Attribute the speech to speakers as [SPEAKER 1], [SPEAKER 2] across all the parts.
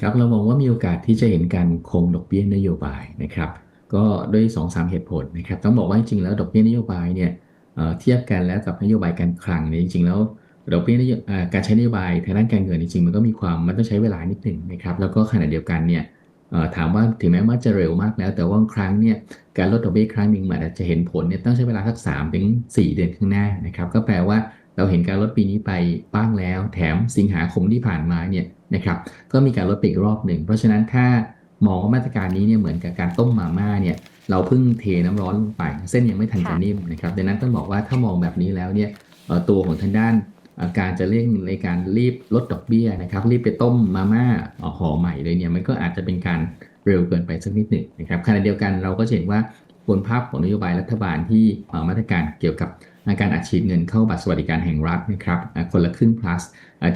[SPEAKER 1] ครับเรามองว่ามีโอกาสที่จะเห็นการคงดอกเบี้ยนโยบายนะครับก็ด้วย2อสเหตุผลนะครับต้องบอกว่าจริงๆแล้วดอกเบี้ยนโยบายเนี่ยเทียบกันแล้วกับนโยบายการคลังเนี่ยจริงๆแล้วดอกเบี้ยการใช้นโยบายทางด้านการเงินจริงๆมันก็มีความมันต้องใช้เวลานิดหนึ่งนะครับแล้วก็ขณะเดียวกันเนี่ยถามว่าถึงแม้ว่าจะเร็วมากแล้ว แต่ว่าครั้งเนี่ยการลดดอกเบี้ยครั้งหนึ่งมันอาจจะเห็นผลเนี่ยต้องใช้เวลาสักสามถึงสี่เดือนข้างหน้านะครับก็แปลว่า เราเห็นการลดปีนี้ไปบ้างแล้ว แถมสิงหาคมที่ผ่านมาเนี่ยนะครับก็มีการลดไปอีกรอบหนึ่ง เพราะฉะนั้นถ้ามองว่ามาตรการนี้เนี่ยเหมือนกับการต้มมาม่าเนี่ยเราเพิ่งเทน้ำร้อนลงไป เส้นยังไม่ทันจะนิ่มนะครับดังนั้นต้องบอกว่าถ้ามองแบบนี้แล้วเนี่ยตัวของทางด้านการจะเร่งในการรีบลดดอกเบี้ยนะครับ รีบไปต้มมาม่าห่อใหม่เลยเนี่ยมันก็อาจจะเป็นการเร็วเกินไปสักนิดหนึ่งนะครับขณะเดียวกันเราก็เห็นว่าบนภาพของนโยบายรัฐบาลที่มาตรการเกี่ยวกับ การอัดฉีดเงินเข้าบัตรสวัสดิการแห่งรัฐนะครับคนละครึ่ง plus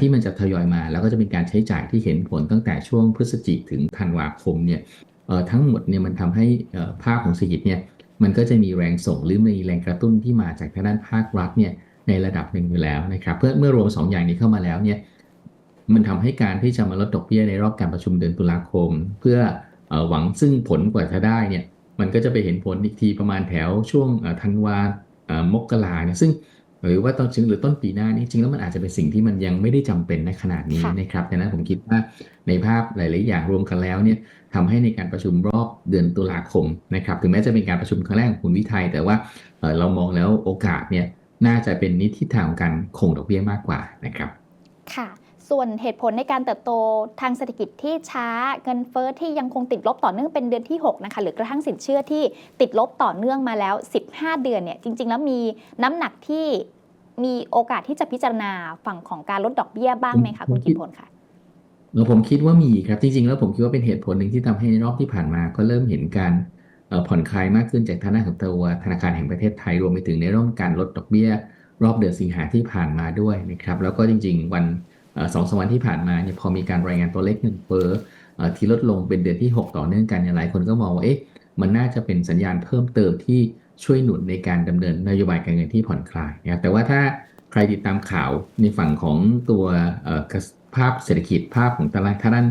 [SPEAKER 1] ที่มันจะทยอยมา แล้วก็จะเป็นการใช้จ่ายที่เห็นผลตั้งแต่ช่วงพฤศจิกถึงธันวาคมเนี่ยทั้งหมดเนี่ยมันทำให้ภาพของเศรษฐกิจเนี่ยมันก็จะมีแรงส่งหรือมีแรงกระตุ้นที่มาจากทางด้านภาครัฐเนี่ยในระดับหนึ่งอยู่แล้วนะครับเพื่อเมื่อรวมสองอย่างนี้เข้ามาแล้วเนี่ยมันทำให้การที่จะมาลดดอกเบี้ยในรอบการประชุมเดือนตุลาคม เพื่ออหวังซึ่งผลกว่าจะได้เนี่ยมันก็จะไปเห็นผลอีกทีประมาณแถวช่วงธันวา มกราเนี่ยซึ่งหรือว่าตอนจึงหรือต้นปีหน้านี่จริงแล้วมันอาจจะเป็นสิ่งที่มันยังไม่ได้จำเป็นในขนาดนี้
[SPEAKER 2] ค่ะ
[SPEAKER 1] นะครับดังนั้นผมคิดว่าในภาพหลาย ๆ อย่างรวมกันแล้วเนี่ยทำให้ในการประชุมรอบเดือนตุลาคมนะครับถึงแม้จะเป็นการประชุมครั้งแรกของคุณวิทัยแต่ว่าเอ่อเรามองแล้วโอกาสเนี่ยน่าจะเป็นนิทิศทางของการคงดอกเบี้ยมากกว่านะครับ
[SPEAKER 2] ค่ะ ส่วนเหตุผลในการเติบโตทางเศรษฐกิจที่ช้าเงินเฟ้อที่ยังคงติดลบต่อเนื่องเป็นเดือนที่6นะคะหรือกระทั่งสินเชื่อที่ติดลบต่อเนื่องมาแล้ว 15 เดือนเนี่ยจริง ๆ แล้วมีน้ำหนักที่มีโอกาสที่จะพิจารณาฝั่งของการลดดอกเบี้ยบ้างไหมคะคุณกิตพลคะ
[SPEAKER 1] เออผมคิดว่ามีครับจริง ๆ แล้วผมคิดว่าเป็นเหตุผลหนึ่งที่ทำให้ในรอบที่ผ่านมาก็เริ่มเห็นการผ่อนคลายมากขึ้นจากทางด้านของตัวธนาคารแห่งประเทศไทยรวมไปถึงในเรื่องการลดดอกเบี้ย รอบเดือนสิงหาที่ผ่านมาด้วยนะครับ แล้วก็จริง ๆ วัน สองสามวันที่ผ่านมาเนี่ยพอมีการรายงานตัวเลขเงินเฟ้อเอ่อที่ลดลงเป็นเดือนที่ 6 ต่อเนื่องกันเนี่ยหลายคนก็มองว่าเอ๊ะมันน่าจะเป็นสัญญาณเพิ่มเติมที่ช่วยหนุนในการดำเนินนโยบายการเงินที่ผ่อนคลายนะครับแต่ว่าถ้าใครติดตามข่าวในฝั่งของตัวภาพเศรษฐกิจภาพของตลาดทางด้าน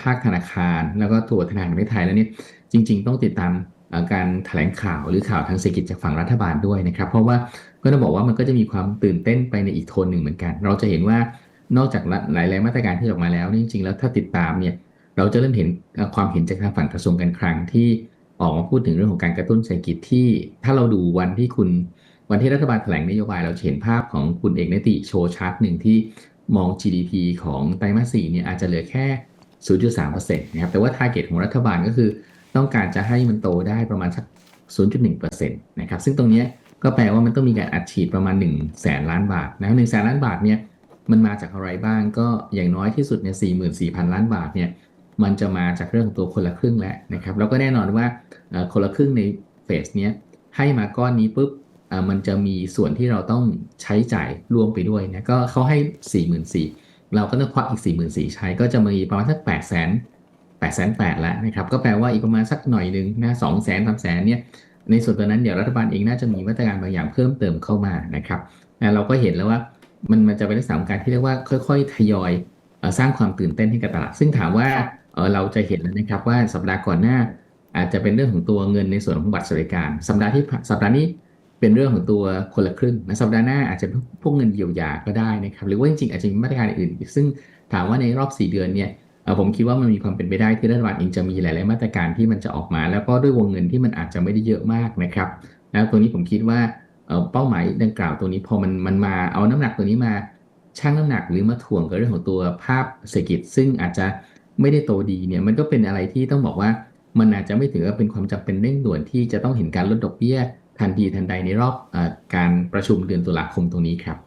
[SPEAKER 1] ภาคธนาคาร แล้วก็ตัวธนาคารแห่งประเทศไทยแล้วเนี่ยจริง ๆ ต้องติดตามการแถลงข่าวหรือข่าวทางเศรษฐกิจจากฝั่งรัฐบาลด้วยนะครับ เพราะว่าก็ต้องบอกว่ามันก็จะมีความตื่นเต้นไปในอีกโทนหนึ่งเหมือนกัน เราจะเห็นว่า นอกจากหลายๆมาตรการที่ออกมาแล้วนี่จริงๆแล้วถ้าติดตามเนี่ยเราจะเริ่มเห็นความเห็นจากทางฝั่งกระทรวงการคลังที่ออกมาพูดถึงเรื่องของการกระตุ้นเศรษฐกิจที่ถ้าเราดูวันที่คุณวันที่รัฐบาลแถลงนโยบายเราจะเห็นภาพของคุณเอกนติโชว์ชาร์ตหนึ่งที่มอง GDP ของไตรมาสสี่เนี่ยอาจจะเหลือแค่ 0.3%นะครับแต่ว่า t a r g e t ของรัฐบาลก็คือ ต้องการจะให้มันโตได้ประมาณสัก 0.1%นะครับซึ่งตรงนี้ก็แปลว่ามันต้องมีการอัดฉีดประมาณ1 0 0 0 0แสนล้านบาทนะหนึ่งแสนล้านบาทเนี่ย มันมาจากอะไรบ้างก็อย่างน้อยที่สุดเนี่ย44,000 ล้านบาทเนี่ยมันจะมาจากเรื่องของตัวคนละครึ่งแหล้วนะครับแล้วก็แน่นอนว่าคนละครึ่งในเฟสเนี้ยให้มาก้อนนี้ปุ๊บอ่อมันจะมีส่วนที่เราต้องใช้จ่ายรวมไปด้วยนะก็เขาให้ 44,000เราก็ต้องควักอีก 44,000ใช้ก็จะมีประมาณสัก8 0 0 0 0 8 8 0 0 0แล้วนะครับก็แปลว่าอีกประมาณสักหน่อยหนึ่งนะสองแสนสามแสนเนี่ยในส่วนตัวนั้นเดี๋ยวรัฐบาลเองน่าจะมีมาตรการบางอย่างเพิ่มเติมเข้ามานะครับเราก็เห็นแล้วว่า มันมันจะเป็นลักษณะของการที่เรียกว่าค่อย ๆ ทยอยเอ่อสร้างความตื่นเต้นให้กับตลาด ซึ่งถามว่า
[SPEAKER 2] ค่ะ
[SPEAKER 1] เอ่อเราจะเห็นแล้วนะครับว่าสัปดาห์ก่อนหน้า อาจจะเป็นเรื่องของตัวเงินในส่วนของบัตรสวัสดิการ สัปดาห์ที่ผ่านสัปดาห์นี้เป็นเรื่องของตัวคนละครึ่งนะสัปดาห์หน้าอาจจะพวกเงินเยียวยาก็ได้นะครับหรือว่าจริงๆอาจจะมีมาตรการอื่นอีกซึ่งถามว่าในรอบ 4 เดือนเนี่ยเอ่อผมคิดว่ามันมีความเป็นไปได้ที่รัฐบาลเองจะมีหลาย ๆ มาตรการที่มันจะออกมา แล้วก็ด้วยวงเงินที่มันอาจจะไม่ได้เยอะมากนะครับแล้วตัวนี้ผมคิดว่า เอ่อเป้าหมายดังกล่าวตัวนี้พอมันมันมาเอาน้ำหนักตัวนี้มาชั่งน้ำหนักหรือมาถ่วงกับเรื่องของตัวภาพเศรษฐกิจ ซึ่งอาจจะไม่ได้โตดีเนี่ยมันก็เป็นอะไรที่ต้องบอกว่ามันอาจจะไม่ถือว่าเป็นความจำเป็นเร่งด่วนที่จะต้องเห็นการลดดอกเบี้ยทันทีทันใดในรอบเออการประชุมเดือนตุลาคมตรงนี้ครับ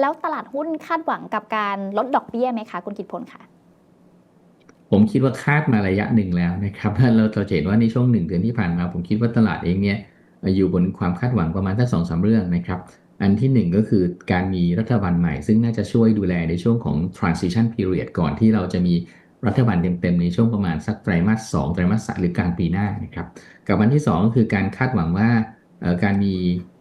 [SPEAKER 2] แล้วตลาดหุ้นคาดหวังกับการลดดอกเบี้ยไหมคะคุณกิตพลค่ะ
[SPEAKER 1] ผมคิดว่าคาดมาระยะหนึ่งแล้วนะครับเราเราจะเห็นว่าในช่วงหนึ่งเดือนที่ผ่านมา ผมคิดว่าตลาดเองเนี่ยเอยู่บนความคาดหวังประมาณสักสองสามเรื่องนะครับ อันที่หนึ่งก็คือการมีรัฐบาลใหม่ ซึ่งน่าจะช่วยดูแลในช่วงของ transition period ก่อนที่เราจะมีรัฐบาลเต็มๆในช่วงประมาณสักไตรมาสสองไตรมาสสามหรือกลางปีหน้านะครับกับอันที่สองก็คือการคาดหวังว่าการมี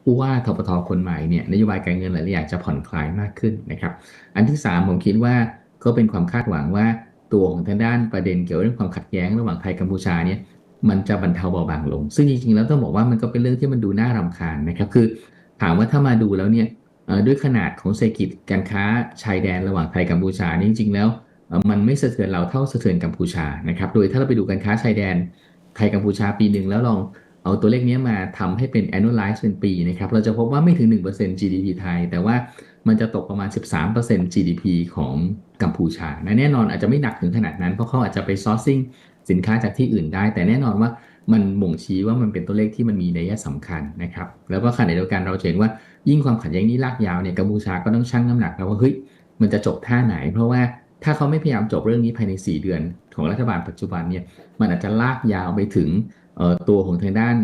[SPEAKER 1] ผู้ว่าทปทคนใหม่เนี่ยนโยบายการเงินหลายๆอย่างจะผ่อนคลายมากขึ้นนะครับ อันที่สามผมคิดว่าก็เป็นความคาดหวังว่าตัวของทางด้านประเด็นเกี่ยวกับเรื่องความขัดแย้งระหว่างไทยกัมพูชาเนี่ย มันจะบรรเทาเบาบางลง ซึ่งจริงๆแล้วต้องบอกว่ามันก็เป็นเรื่องที่มันดูน่ารำคาญนะครับ คือถามว่าถ้ามาดูแล้วเนี่ยด้วยขนาดของเศรษฐกิจการค้าชายแดนระหว่างไทยกัมพูชานี่จริงๆแล้วมันไม่สะเทือนเราเท่าสะเทือนกัมพูชานะครับ โดยถ้าเราไปดูการค้าชายแดนไทยกัมพูชาปีหนึ่งแล้วลองเอาตัวเลขนี้มาทำให้เป็น annualize เป็นปีนะครับ เราจะพบว่าไม่ถึง 1% GDP ไทย แต่ว่ามันจะตกประมาณ 13% GDP ของกัมพูชา แน่นอนอาจจะไม่หนักถึงขนาดนั้น เพราะเขาอาจจะไป sourcing สินค้าจากที่อื่นได้ แต่แน่นอนว่ามันบ่งชี้ว่ามันเป็นตัวเลขที่มันมีนัยสำคัญนะครับ แล้วก็ขณะเดียวกันเราเห็นว่ายิ่งความขัดแย้งนี้ลากยาวเนี่ยกัมพูชาก็ต้องชั่งน้ำหนักแล้วว่าเฮ้ยมันจะจบท่าไหน เพราะว่าถ้าเขาไม่พยายามจบเรื่องนี้ภายใน 4 เดือน ของรัฐบาลปัจจุบันเนี่ยมันอาจจะลากยาวไปถึงตัวของทางด้าน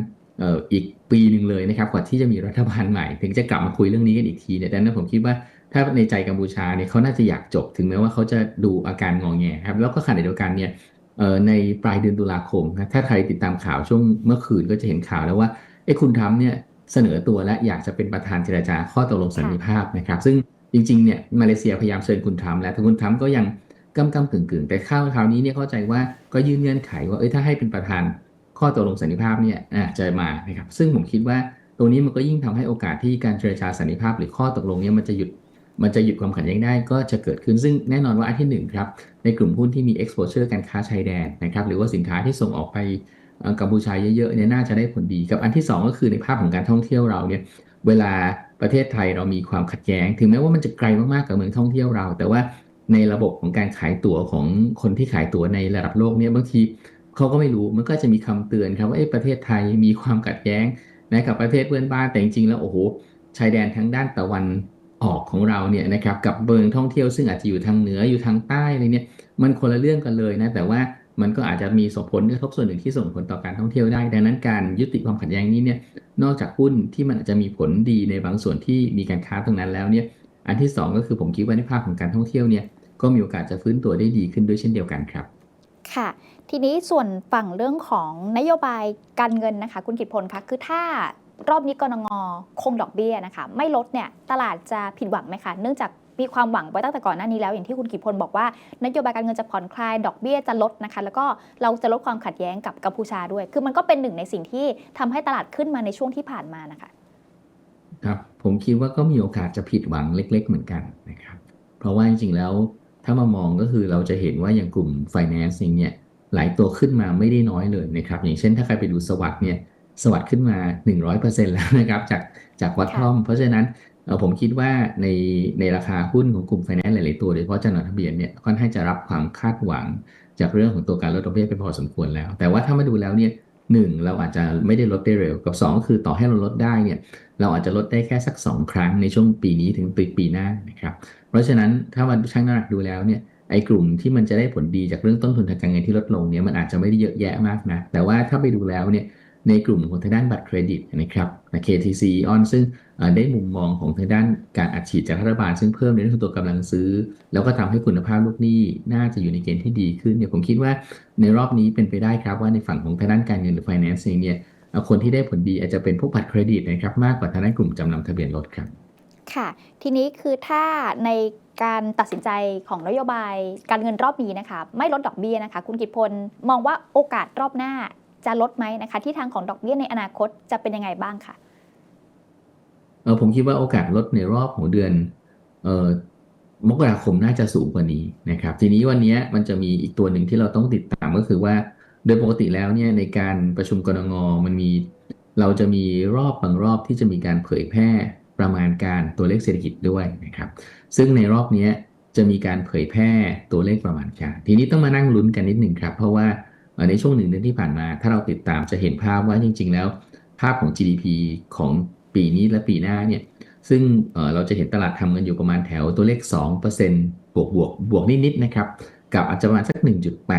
[SPEAKER 1] อีกปีหนึ่งเลยนะครับกว่าที่จะมีรัฐบาลใหม่ ถึงจะกลับมาคุยเรื่องนี้กันอีกทีเนี่ยดังนั้นผมคิดว่าถ้าในใจกัมพูชาเนี่ยเขาน่าจะอยากจบถึงแม้ว่าเขาจะดูอาการงองแงครับแล้วก็ขณะเดียวกันเนี่ย ในปลายเดือนตุลาคมนะถ้าใครติดตามข่าวช่วงเมื่อคืนก็จะเห็นข่าวแล้วว่าเอ้คุณทรัมป์เนี่ยเสนอตัวและอยากจะเป็นประธานเจรจาข้อตกลงสันติภาพนะครับ ซึ่งจริงๆเนี่ยมาเลเซียพยายามเชิญคุณทรัมป์แล้วแต่คุณทรัมป์ก็ยังกำกำกึ่งกึ่งแต่ข้าวคราวนี้เนี่ยเข้าใจว่าก็ยื่นเงื่อนไขว่าเอ้ยถ้าให้เป็นประธานข้อตกลงสันติภาพเนี่ยอาจจะมานะครับซึ่งผมคิดว่าตรงนี้มันก็ยิ่งทำให้โอกาสที่การเจรจาสันติภาพ หรือข้อตกลงเนี่ยมันจะหยุด มันจะหยุดความขัดแย้งได้ก็จะเกิดขึ้นซึ่งแน่นอนว่าอันที่หนึ่งครับในกลุ่มหุ้นที่มี exposure การค้าชายแดนนะครับหรือว่าสินค้าที่ส่งออกไปกัมพูชาเยอะๆเนี่ยน่าจะได้ผลดีกับอันที่สองก็คือในภาพของการท่องเที่ยวเราเนี่ยเวลาประเทศไทยเรามีความขัดแย้ง ถึงแม้ว่ามันจะไกลมากๆกับเมืองท่องเที่ยวเรา แต่ว่าในระบบของการขายตั๋วของคนที่ขายตั๋วในระดับโลกเนี่ยบางทีเขาก็ไม่รู้มันก็จะมีคำเตือนครับว่าเอ๊ะประเทศไทยมีความขัดแย้งนะกับประเทศเพื่อนบ้านแต่จริงๆแล้วโอ้โหชายแดนทั้งด้านตะวัน ออกของเราเนี่ยนะครับกับเมืองท่องเที่ยวซึ่งอาจจะอยู่ทางเหนืออยู่ทางใต้อะไรเนี่ยมันคนละเรื่องกันเลยนะแต่ว่ามันก็อาจจะมีส่งผลกระทบส่วนหนึ่งที่ส่งผลต่อการท่องเที่ยวได้ ดังนั้นการยุติความขัดแย้งนี้เนี่ยนอกจากหุ้นที่มันอาจจะมีผลดีในบางส่วนที่มีการค้าตรงนั้นแล้วเนี่ยอันที่สองก็คือผมคิดว่าในภาพของการท่องเที่ยวเนี่ยก็มีโอกาสจะฟื้นตัวได้ดีขึ้นด้วยเช่นเดียวกันครับ
[SPEAKER 2] ค่ะ ทีนี้ส่วนฝั่งเรื่องของนโยบายการเงินนะคะ คุณกิตพลคะคือถ้า รอบนี้กรงงคงดอกเบี้ยนะคะ ไม่ลดเนี่ยตลาดจะผิดหวังไหมคะเนื่องจากมีความหวังไว้ตั้งแต่ก่อนหน้านี้แล้วอย่างที่คุณกิพลบอกว่านโยบายการเงินจะผ่อนคลายดอกเบี้ยจะลดนะคะ แล้วก็เราจะลดความขัดแย้งกับกัมพูชาด้วย คือมันก็เป็นหนึ่งในสิ่งที่ทำให้ตลาดขึ้นมาในช่วงที่ผ่านมานะคะ
[SPEAKER 1] ครับผมคิดว่าก็มีโอกาสจะผิดหวังเล็ก ๆ เหมือนกันนะครับ เพราะว่าจริงๆแล้วถ้ามามองก็คือเราจะเห็นว่าอย่างกลุ่ม finance เนี่ยหลายตัวขึ้นมาไม่ได้น้อยเลยนะครับ อย่างเช่นถ้าใครไปดูสวัสด์เนี่ย สวัสด์ขึ้นมา 100%แล้วนะครับจากจากวัตทอม เพราะฉะนั้นเอ่อผมคิดว่าในในราคาหุ้นของกลุ่ม finance หลาย ๆ ตัวโดยเฉพาะจดทะเบียนเนี่ยค่อนข้างจะรับความคาดหวัง จากเรื่องของตัวการลดดอกเบี้ยไปพอสมควรแล้ว แต่ว่าถ้ามาดูแล้วเนี่ยหนึ่งเราอาจจะไม่ได้ลดได้เร็วกับสองก็คือต่อให้เราลดได้เนี่ยเราอาจจะลดได้แค่สัก 2 ครั้งในช่วงปีนี้ถึงปีปีหน้านะครับเพราะฉะนั้นถ้ามาชั่งน้ำหนักดูแล้วเนี่ยไอ้กลุ่มที่มันจะได้ผลดีจากเรื่องต้นทุนทางการเงินที่ลดลงเนี่ยมันอาจจะไม่ได้เยอะแยะมากนะแต่ว่าถ้าไปดูแล้วเนี่ย ในกลุ่มของทางด้านบัตรเครดิตนะครับ KTC on ซึ่งได้มุมมองของทางด้านการอัดฉีดจากรัฐบาล ซึ่งเพิ่มในเรื่องของตัวกำลังซื้อ แล้วก็ทำให้คุณภาพลูกหนี้น่าจะอยู่ในเกณฑ์ที่ดีขึ้นเนี่ยผมคิดว่าในรอบนี้เป็นไปได้ครับว่าในฝั่งของทางด้านการเงินหรือ finance เองเนี่ยคนที่ได้ผลดีอาจจะเป็นพวกบัตรเครดิตนะครับมากกว่าทางด้านกลุ่มจำนำทะเบียนรถครับ
[SPEAKER 2] ค่ะ ทีนี้คือถ้าในการตัดสินใจของนโยบายการเงินรอบนี้นะคะ ไม่ลดดอกเบี้ยนะคะ คุณกิตพลมองว่าโอกาสรอบหน้า จะลดไหมนะคะที่ทางของดอกเบี้ยในอนาคตจะเป็นยังไงบ้างคะ
[SPEAKER 1] เออผมคิดว่าโอกาสลดในรอบของเดือนเออมกราคมน่าจะสูงกว่านี้นะครับ ทีนี้วันนี้มันจะมีอีกตัวหนึ่งที่เราต้องติดตามก็คือว่า โดยปกติแล้วเนี่ยในการประชุมกรงมันมี เราจะมีรอบบางรอบที่จะมีการเผยแพร่ประมาณการตัวเลขเศรษฐกิจด้วยนะครับ ซึ่งในรอบนี้จะมีการเผยแพร่ตัวเลขประมาณการทีนี้ต้องมานั่งลุ้นกันนิดหนึ่งครับ เพราะว่า ในช่วงหนึ่งเดือนที่ผ่านมา ถ้าเราติดตามจะเห็นภาพว่าจริง ๆ แล้ว ภาพของ GDP ของปีนี้และปีหน้าเนี่ยซึ่งเเราจะเห็นตลาดทำกันอยู่ประมาณแถวตัวเลข 2%บวกบวกบวกนิดๆนะครับ กับอาจจะประมาณสัก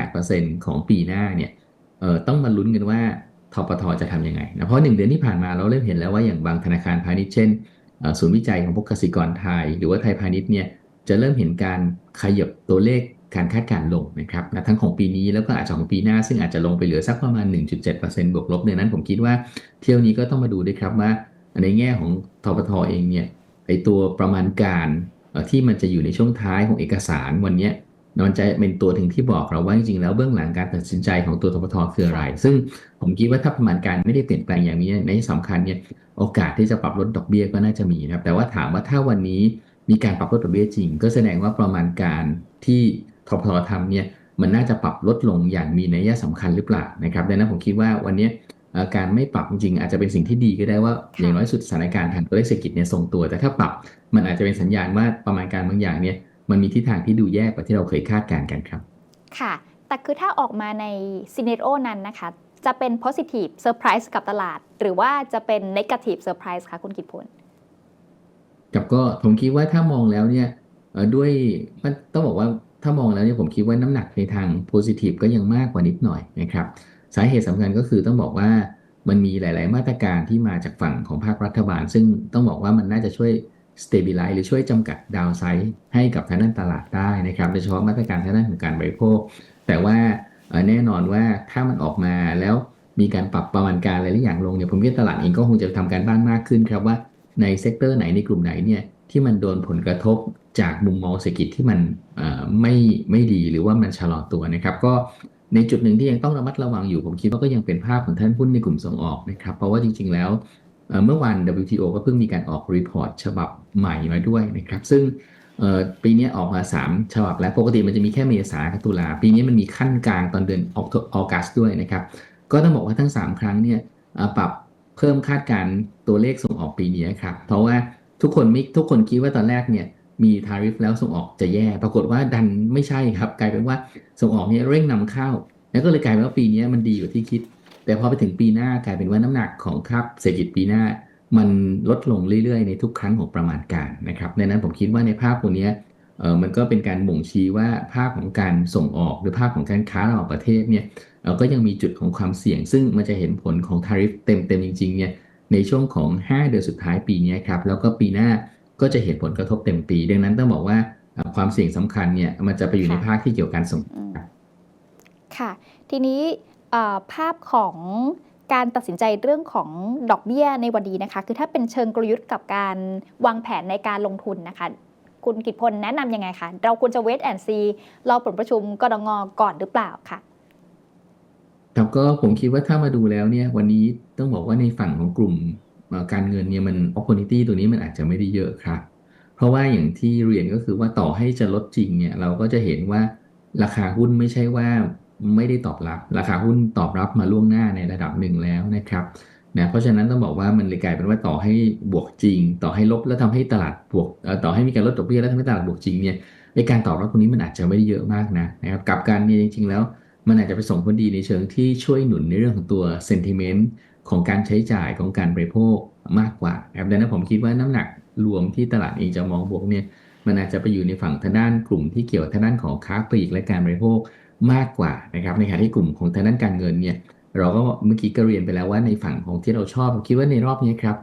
[SPEAKER 1] 1.8%ของปีหน้าเนี่ยต้องมาลุ้นกันว่าทปทจะทำยังไงนะเพราะหนึ่งเดือนที่ผ่านมาเราเริ่มเห็นแล้วว่าอย่างบางธนาคารพาณิชย์เช่นศูนย์วิจัยของพวกกสิกรไทย หรือว่าไทยพาณิชย์เนี่ยจะเริ่มเห็นการขยับตัวเลข การคาดการณ์ลงนะครับนะทั้งของปีนี้แล้วก็อาจจะของปีหน้า ซึ่งอาจจะลงไปเหลือสักประมาณ 1.7%บวกลบดังนั้นผมคิดว่าเที่ยวนี้ก็ต้องมาดูด้วยครับว่า ในแง่ของทปทเองเนี่ยไอตัวประมาณการที่มันจะอยู่ในช่วงท้ายของเอกสารวันนี้ยมันจะเป็นตัวถึงที่บอกเราว่าจริงๆแล้วเบื้องหลังการตัดสินใจของตัวทบทคืออะไร ซึ่งผมคิดว่าถ้าประมาณการไม่ได้เปลี่ยนแปลงอย่างนี้ในที่สำคัญเนี่ยโอกาสที่จะปรับลดดอกเบี้ยก็น่าจะมีนะครับแต่ว่าถามว่าถ้าวันนี้มีการปรับลดดอกเบี้ยจริง ก็แสดงว่าประมาณการที่ ทบททำเนี่ยมันน่าจะปรับลดลงอย่างมีนัยสำคัญหรือเปล่านะครับดังนั้นผมคิดว่าวันนี้เอ่อการไม่ปรับจริงๆอาจจะเป็นสิ่งที่ดีก็ได้ว่า
[SPEAKER 2] ค่ะ
[SPEAKER 1] อย่างน้อยสุดสถานการณ์ทางตัวเลขเศรษฐกิจเนี่ยทรงตัว แต่ถ้าปรับมันอาจจะเป็นสัญญาณว่าประมาณการบางอย่างเนี่ยมันมีทิศทางที่ดูแย่กว่าที่เราเคยคาดการณ์กันครับ
[SPEAKER 2] ค่ะ แต่คือถ้าออกมาในซีเนโอนั้นนะคะ จะเป็น positive surprise กับตลาด หรือว่าจะเป็น negative surprise คะคุณกิตพล
[SPEAKER 1] กับก็ผมคิดว่าถ้ามองแล้วเนี่ยเอ่อด้วยมันต้องบอกว่า ถ้ามองแล้วเนี่ยผมคิดว่าน้ำหนักในทางโพซิทีฟก็ยังมากกว่านิดหน่อยนะครับ สาเหตุสำคัญก็คือต้องบอกว่ามันมีหลาย ๆ มาตรการที่มาจากฝั่งของภาครัฐบาล ซึ่งต้องบอกว่ามันน่าจะช่วย stabilize หรือช่วยจำกัดดาวไซด์ให้กับทางด้านตลาดได้นะครับโดยเฉพาะมาตรการทางด้านของการบริโภค แต่ว่าแน่นอนว่าถ้ามันออกมาแล้วมีการปรับประมาณการอะไรหลายอย่างลงเนี่ยผมว่าตลาดเองก็คงจะทำการบ้านมากขึ้นครับว่าในเซกเตอร์ไหนในกลุ่มไหนเนี่ย ที่มันโดนผลกระทบจากมุมมองเศรษฐกิจที่มันไม่ไม่ดีหรือว่ามันชะลอตัวนะครับ ก็ในจุดหนึ่งที่ยังต้องระมัดระวังอยู่ผมคิดว่าก็ยังเป็นภาพของท่านหุ้นในกลุ่มส่งออกนะครับ เพราะว่าจริง ๆ แล้วเมื่อวาน WTO ก็เพิ่งมีการออกรีพอร์ตฉบับใหม่มาด้วยนะครับ ซึ่งปีนี้ออกมา 3 ฉบับแล้วปกติมันจะมีแค่เมษากับตุลา ปีนี้มันมีขั้นกลางตอนเดือนออกออกัสด้วยนะครับ ก็ต้องบอกว่าทั้ง 3 ครั้งเนี่ยปรับเพิ่มคาดการตัวเลขส่งออกปีนี้ครับ เพราะว่า ทุกคนไม่ทุกคนคิดว่าตอนแรกเนี่ยมีทาริฟแล้วส่งออกจะแย่ ปรากฏว่าดันไม่ใช่ครับ กลายเป็นว่าส่งออกเนี่ยเร่งนำเข้า แล้วก็เลยกลายเป็นว่าปีนี้มันดีกว่าที่คิด แต่พอไปถึงปีหน้ากลายเป็นว่าน้ำหนักของครับเศรษฐกิจปีหน้า มันลดลงเรื่อยๆ ในทุกครั้งของประมาณการนะครับดังนั้นผมคิดว่าในภาพตรงเนี้ยเออมันก็เป็นการบ่งชี้ว่าภาพของการส่งออกหรือภาพของการค้าระหว่างประเทศเนี่ยเอ่อก็ยังมีจุดของความเสี่ยง ซึ่งมันจะเห็นผลของทาริฟเต็มๆจริงๆเนี่ย ในช่วงของ 5 เดือนสุดท้ายปีนี้ครับแล้วก็ปีหน้าก็จะเห็นผลกระทบเต็มปี ดังนั้นต้องบอกว่าเอ่อความเสี่ยงสำคัญเนี่ยมันจะไปอยู่ใน
[SPEAKER 2] ค่ะ
[SPEAKER 1] ภาคที่เกี่ยวกับการส่งอ
[SPEAKER 2] อื
[SPEAKER 1] อก
[SPEAKER 2] ม
[SPEAKER 1] ครับ
[SPEAKER 2] ค่ะ ทีนี้เอ่อภาพของการตัดสินใจเรื่องของดอกเบี้ยในวันนี้นะคะ คือถ้าเป็นเชิงกลยุทธ์กับการวางแผนในการลงทุนนะคะ คุณกิตพลแนะนำยังไงคะ เราควรจะเวทแอนซีรอผลประชุมกรงงก่อนหรือเปล่าค่ะ
[SPEAKER 1] ครับก็ผมคิดว่าถ้ามาดูแล้วเนี่ย วันนี้ต้องบอกว่าในฝั่งของกลุ่มการเงินเนี่ยมัน opportunity ตัวนี้มันอาจจะไม่ได้เยอะครับ เพราะว่าอย่างที่เรียนก็คือว่าต่อให้จะลดจริงเนี่ย เราก็จะเห็นว่าราคาหุ้นไม่ใช่ว่าไม่ได้ตอบรับ ราคาหุ้นตอบรับมาล่วงหน้าในระดับหนึ่งแล้วนะครับนะเพราะฉะนั้นต้องบอกว่ามันเลยกลายเป็นว่าต่อให้บวกจริง ต่อให้ลบแล้วทำให้ตลาดบวกต่อให้มีการลดดอกเบี้ยแล้วทำให้ตลาดบวกจริงเนี่ยในการตอบรับตรงนี้มันอาจจะไม่ได้เยอะมากนะนะครับกลับการเนี่ยจริง ๆ แล้ว มันอาจจะไปส่งผลดีในเชิงที่ช่วยหนุนในเรื่องของตัว sentiment ของการใช้จ่ายของการบริโภคมากกว่าครับดังนั้นผมคิดว่าน้ำหนักรวมที่ตลาดเองจะมองบวกเนี่ยมันอาจจะไปอยู่ในฝั่งทางด้านกลุ่มที่เกี่ยวทางด้านของค้าปลีกและการบริโภคมากกว่านะครับในขณะที่กลุ่มของทางด้านการเงินเนี่ยเราก็เมื่อกี้ก็เรียนไปแล้วว่าในฝั่งของที่เราชอบคิดว่าในรอบนี้ครับ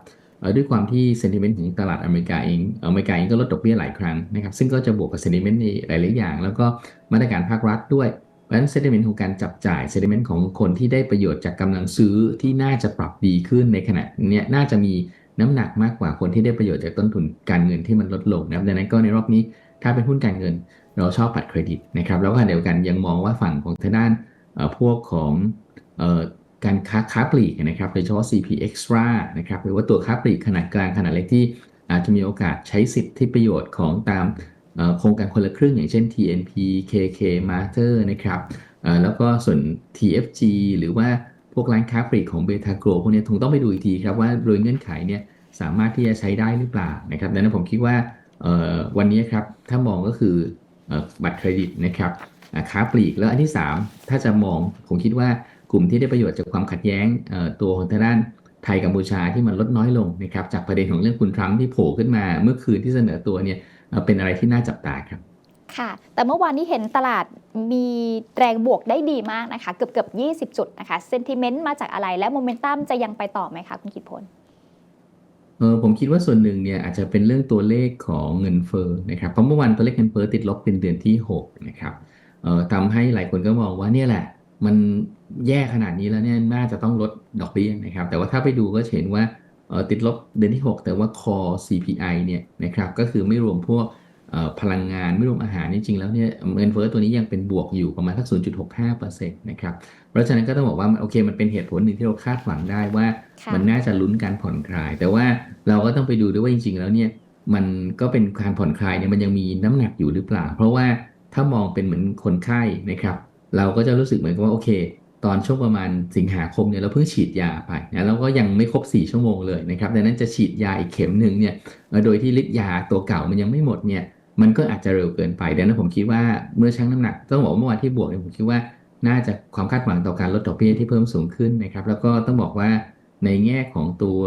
[SPEAKER 1] ด้วยความที่ sentiment ของตลาดอเมริกาเองอเมริกาเองก็ลดดอกเบี้ยหลายครั้งนะครับซึ่งก็จะบวกกับ sentiment ในหลายๆอย่าง แล้วก็มาตรการภาครัฐด้วย ราะฉะนั้นเซติเมนต์ของการจับจ่ายเซติเมนต์ของคนที่ได้ประโยชน์จากกำลังซื้อที่น่าจะปรับดีขึ้นในขณะนี้น่าจะมีน้ำหนักมากกว่าคนที่ได้ประโยชน์จากต้นทุนการเงินที่มันลดลงนะครับดังนั้นก็ในรอบนี้ถ้าเป็นหุ้นการเงิน เราชอบบัตรเครดิตนะครับแล้วก็เดียวกันยังมองว่าฝั่งของทางด้านพวกของการค้าค้าปลีกนะครับโดยเฉพาะ CP Extra นะครับหรือว่าตัวค้าปลีกขนาดกลางขนาดเล็กที่อาจจะมีโอกาสใช้สิทธิประโยชน์ของตาม โครงการคนละครึ่งอย่างเช่น TNP KK Master นะครับแล้วก็ส่วน TFG หรือว่าพวกร้านค้าปลีกของเบทาโกรพวกนี้คงต้องไปดูอีกทีครับว่าโดยเงื่อนไขเนี่ยสามารถที่จะใช้ได้หรือเปล่านะครับดังนั้นผมคิดว่าวันนี้ครับถ้ามองก็คือบัตรเครดิตนะครับค้าปลีกแล้วอันที่ 3 ถ้าจะมองผมคิดว่ากลุ่มที่ได้ประโยชน์จากความขัดแย้งตัวของทางด้านไทยกัมพูชาที่มันลดน้อยลงนะครับจากประเด็นของเรื่องคุณทรัมป์ที่โผล่ขึ้นมาเมื่อคืนที่เสนอตัวเนี่ย เอ่อเป็นอะไรที่น่าจับตาครับ
[SPEAKER 2] ค่ะ แต่เมื่อวานนี้เห็นตลาดมีแรงบวกได้ดีมากนะคะ เกือบเกือบ20 จุดนะคะเซนติเมนต์มาจากอะไรและโมเมนตัมจะยังไปต่อไหมคะคุณกิตพล
[SPEAKER 1] เออผมคิดว่าส่วนหนึ่งเนี่ยอาจจะเป็นเรื่องตัวเลขของเงินเฟ้อนะครับเพราะเมื่อวานตัวเลขเงินเฟ้อติดลบเป็นเดือนที่6นะครับเอ่อทำให้หลายคนก็มองว่าเนี่ยแหละ มันแย่ขนาดนี้แล้วเนี่ยน่าจะต้องลดดอกเบี้ยนะครับ แต่ว่าถ้าไปดูก็จะเห็นว่าเอ่อ ติดลบเดือนที่ 6 แต่ว่า core CPI เนี่ยนะครับก็คือไม่รวมพวกเอ่อพลังงานไม่รวมอาหารจริงๆแล้วเนี่ยเงินเฟ้อตัวนี้ยังเป็นบวกอยู่ประมาณสัก 0.65%นะครับเพราะฉะนั้นก็ต้องบอกว่าโอเคมันเป็นเหตุผลหนึ่งที่เราคาดหวังได้ว่า
[SPEAKER 2] ค่ะ
[SPEAKER 1] มันน่าจะลุ้นการผ่อนคลาย แต่ว่าเราก็ต้องไปดูด้วยว่าจริงๆแล้วเนี่ยมันก็เป็นการผ่อนคลายเนี่ยมันยังมีน้ำหนักอยู่หรือเปล่า เพราะว่าถ้ามองเป็นเหมือนคนไข้นะครับเราก็จะรู้สึกเหมือนกับว่าโอเค ตอนช่วงประมาณสิงหาคมเนี่ยเราเพิ่งฉีดยาไปนะแล้วก็ยังไม่ครบ 4 ชั่วโมงเลยนะครับดังนั้นจะฉีดยาอีกเข็มหนึ่งเนี่ยโดยที่ฤทธิ์ยาตัวเก่ามันยังไม่หมดเนี่ยมันก็อาจจะเร็วเกินไปดังนั้นผมคิดว่าเมื่อชั่งน้ำหนักต้องบอกว่าเมื่อวานที่บวกเนี่ยผมคิดว่าน่าจะความคาดหวังต่อการลดดอกเบี้ยที่เพิ่มสูงขึ้นนะครับแล้วก็ต้องบอกว่าในแง่ของตัว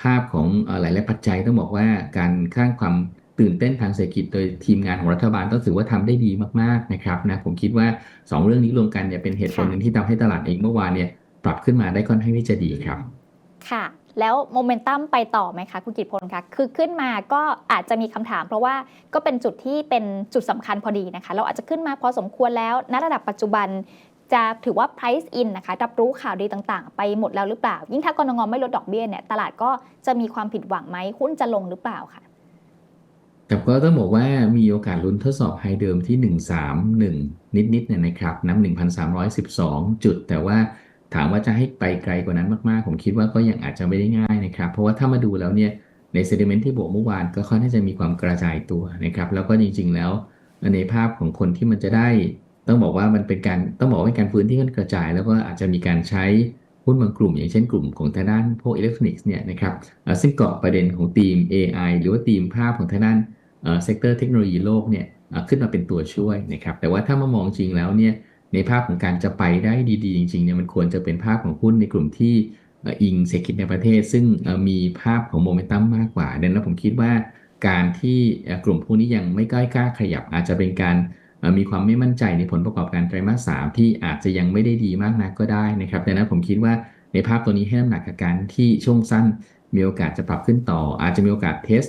[SPEAKER 1] ภาพของเอ่อหลาย ๆ ปัจจัยต้องบอกว่าการสร้างความ ตื่นเต้นทางเศรษฐกิจโดยทีมงานของรัฐบาลต้องถือว่าทำได้ดีมากๆนะครับนะผมคิดว่าสองเรื่องนี้รวมกันเนี่ยเป็นเหตุผลหนึ่งที่ทำให้ตลาดเองเมื่อวานเนี่ยปรับขึ้นมาได้ค่อนข้างที่จะดีครับ
[SPEAKER 2] ค่ะ แล้วโมเมนตัมไปต่อไหมคะคุณกิตพลคะคือขึ้นมาก็อาจจะมีคำถาม เพราะว่าก็เป็นจุดที่เป็นจุดสำคัญพอดีนะคะ เราอาจจะขึ้นมาพอสมควรแล้วณระดับปัจจุบันจะถือว่า price in นะคะรับรู้ข่าวดีต่างๆ ไปหมดแล้วหรือเปล่า ยิ่งถ้ากรงงไม่ลดดอกเบี้ยเนี่ยตลาดก็จะมีความผิดหวังไหมหุ้นจะลงหรือเปล่าค่ะ
[SPEAKER 1] แต่ก็ต้องบอกว่ามีโอกาสลุ้นทดสอบไฮเดิมที่ 131 นิดๆเนี่ยนะครับน้ำ1,312 จุด แต่ว่าถามว่าจะให้ไปไกลกว่านั้นมากๆ ผมคิดว่าก็ยังอาจจะไม่ได้ง่ายนะครับ เพราะว่าถ้ามาดูแล้วเนี่ยในเซติเมนต์ที่บวกเมื่อวานก็ค่อนข้างจะมีความกระจายตัวนะครับ แล้วก็จริงๆแล้วในภาพของคนที่มันจะได้ ต้องบอกว่ามันเป็นการต้องบอกว่าเป็นการฟื้นที่มันกระจาย แล้วก็อาจจะมีการใช้หุ้นบางกลุ่ม อย่างเช่นกลุ่มของทางด้านพวกอิเล็กทรอนิกส์เนี่ยนะครับซึ่งเกาะประเด็นของธีม AI หรือว่าธีมภาพของทางด้าน เซกเตอร์เทคโนโลยีโลกเนี่ยอ่อขึ้นมาเป็นตัวช่วยนะครับแต่ว่าถ้ามามองจริงแล้วเนี่ยในภาพของการจะไปได้ดีๆ จริงๆเนี่ยมันควรจะเป็นภาพของหุ้นในกลุ่มที่อิงเศรษฐกิจในประเทศ ซึ่งมีภาพของโมเมนตัมมากกว่าดังนั้นผมคิดว่าการที่กลุ่มพวกนี้ยังไม่กล้ากล้าขยับ อาจจะเป็นการมีความไม่มั่นใจในผลประกอบการไตรมาสสามที่อาจจะยังไม่ได้ดีมากนักก็ได้นะครับดังนั้นผมคิดว่าในภาพตัวนี้ให้น้ำหนักกับการที่ช่วงสั้น มีโอกาสจะปรับขึ้นต่อ อาจจะมีโอกาสเทส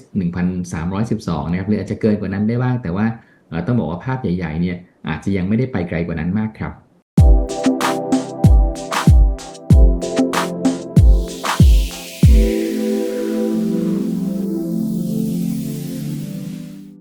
[SPEAKER 1] 1,312 นะครับหรืออาจจะเกินกว่านั้นได้บ้าง แต่ว่าต้องบอกว่าภาพใหญ่ๆเนี่ยอาจจะยังไม่ได้ไปไกลกว่านั้นมากครับ